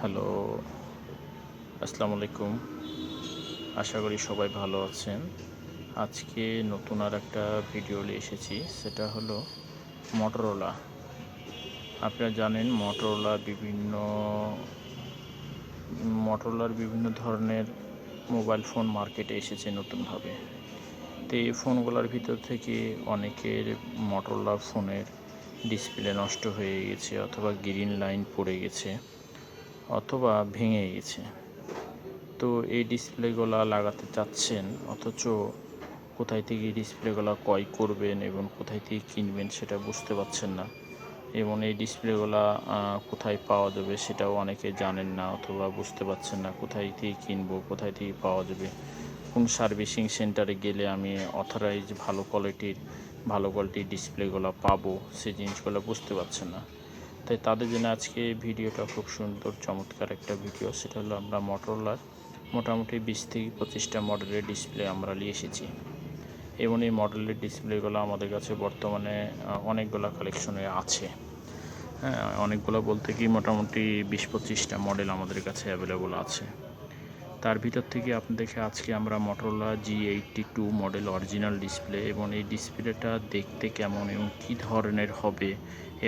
Hello, আসসালামু আলাইকুম। আশা করি সবাই ভালো আছেন। আজকে নতুন আর একটা ভিডিও নিয়ে এসেছি, সেটা হলো মটোরোলা আপনারা জানেন মটোরোলা বিভিন্ন মটোরোলার বিভিন্ন ধরনের মোবাইল ফোন মার্কেটে এসেছে নতুনভাবে। তো এই ফোনগুলোর ভিতর থেকে অনেকের মটোরোলা ফোনের ডিসপ্লে নষ্ট হয়ে গেছে, অথবা গ্রিন লাইন পড়ে গেছে। অথবা ভেঙে গেছে। তো এই ডিসপ্লেগুলো লাগাতে চাচ্ছেন, অথচ কোথায় থেকে ডিসপ্লেগুলো ক্রয় করবেন এবং কোথায় থেকে কিনবেন সেটা বুঝতে পারছেন না। এবং এই ডিসপ্লেগুলো কোথায় পাওয়া যাবে সেটাও অনেকে জানেন না অথবা বুঝতে পারছেন না কোথায় থেকে কিনবো, কোথায় থেকে পাওয়া যাবে। কোন সার্ভিসিং সেন্টারে গেলে আমি অথরাইজ ভালো কোয়ালিটির ভালো কোয়ালিটির ডিসপ্লেগুলো পাবো সেই জিনিসগুলো বুঝতে পারছেন না। তাই তাদের জন্য আজকে ভিডিওটা খুব সুন্দর, চমৎকার একটা ভিডিও সেটা হলো আমরা মটোরোলার মোটামুটি বিশ থেকে পঁচিশটা মডেলের ডিসপ্লে আমরা নিয়ে এসেছি। এবং এই মডেলের ডিসপ্লেগুলো আমাদের কাছে বর্তমানে অনেকগুলো কালেকশনে আছে। হ্যাঁ অনেকগুলো বলতে কি মোটামুটি বিশ পঁচিশটা মডেল আমাদের কাছে অ্যাভেলেবল আছে। তার ভিতর থেকে আপনাদেরকে আজকে আমরা Motorola G eighty two model original display এবং এই ডিসপ্লেটা দেখতে কেমন এবং কী ধরনের হবে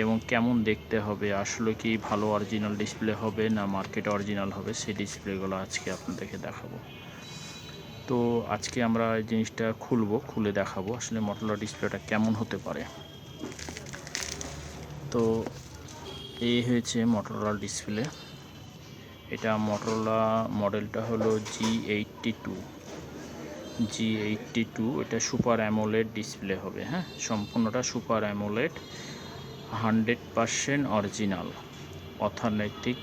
এবং কেমন দেখতে হবে, আসলে কি ভালো অরিজিনাল ডিসপ্লে হবে না মার্কেট অরিজিনাল হবে, সেই ডিসপ্লেগুলো আজকে আপনাদেরকে দেখাবো। তো আজকে আমরা এই জিনিসটা খুলবো, খুলে দেখাবো আসলে মটোরোলা ডিসপ্লেটা কেমন হতে পারে। তো এই হয়েছে মটোরোলা ডিসপ্লে এটা মটোরোলা মডেলটা হলো G eighty two G eighty two এটা সুপার অ্যামোলেড ডিসপ্লে হবে হ্যাঁ? সম্পূর্ণটা super AMOLED hundred percent original authentic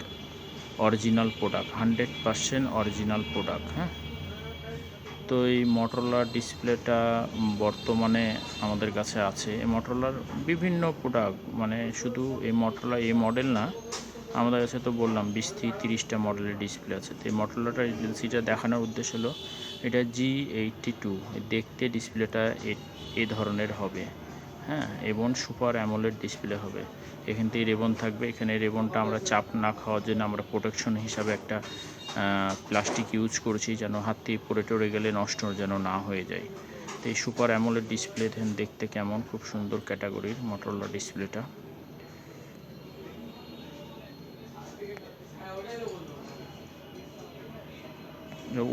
original product hundred percent original product হ্যাঁ? তো এই মটোরোলা ডিসপ্লেটা বর্তমানে আমাদের কাছে আছে। এই মটোরোলার বিভিন্ন প্রোডাক্ট মানে শুধু এই মটোরোলা এই মডেল না আমাদের কাছে তো বললাম বিশ থেকে তিরিশটা মডেলের ডিসপ্লে আছে। তো এই মটোরোলাটা এজেন্সিটা দেখানোর উদ্দেশ্য হলো, এটা জি এইটটি টু দেখতে ডিসপ্লেটা এ ধরনের হবে। হ্যাঁ এবং সুপার অ্যামোলেড ডিসপ্লে হবে। এখান থেকে রেবন থাকবে। এখানে রেবনটা আমরা চাপ না খাওয়ার জন্য আমরা প্রোটেকশন হিসাবে একটা প্লাস্টিক ইউজ করেছি যেন হাত থেকে পড়ে টরে গেলে নষ্ট যেন না হয়ে যায়। তো এই সুপার অ্যামোলেড ডিসপ্লে দেখতে কেমন? খুব সুন্দর ক্যাটাগরির মোটরলা ডিসপ্লেটা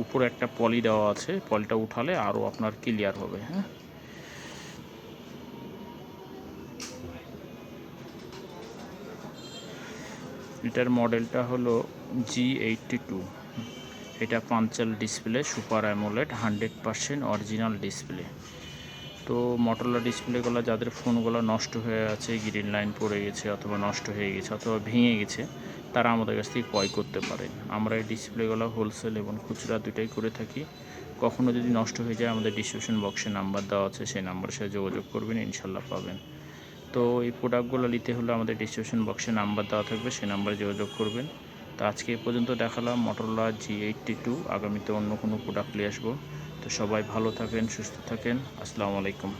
উপরে একটা পলি দেওয়া আছে, পলিটা উঠালে আরও আপনার ক্লিয়ার হবে হ্যাঁ? এটার মডেলটা হলো জি এইটটি টু এটা Panchal display super AMOLED hundred percent original display তো মটোলা ডিসপ্লেগুলো যাদের ফোনগুলো নষ্ট হয়ে আছে গ্রিন লাইন পড়ে গেছে অথবা নষ্ট হয়ে গেছে অথবা ভেঙে গেছে, তারা আমাদের কাছ থেকে ক্রয় করতে পারেন আমরা এই ডিসপ্লেগুলো হোলসেল এবং খুচরা দুটাই করে থাকি। কখনও যদি নষ্ট হয়ে যায়, আমাদের ডিসক্রিপশন বক্সে নাম্বার দেওয়া আছে, সেই নাম্বারের সাথে যোগাযোগ করবেন ইনশাল্লাহ পাবেন। তো এই প্রোডাক্টগুলো নিতে হলে আমাদের ডিসক্রিপশন বক্সে নাম্বার দেওয়া থাকবে, সেই নাম্বারে যোগাযোগ করবেন। তো আজকে এ পর্যন্ত দেখালাম মটোরলা জি এইটটি টু আগামীতে অন্য কোনো প্রোডাক্ট নিয়ে আসব। তো সবাই ভালো থাকেন, সুস্থ থাকেন। আসসালামু আলাইকুম।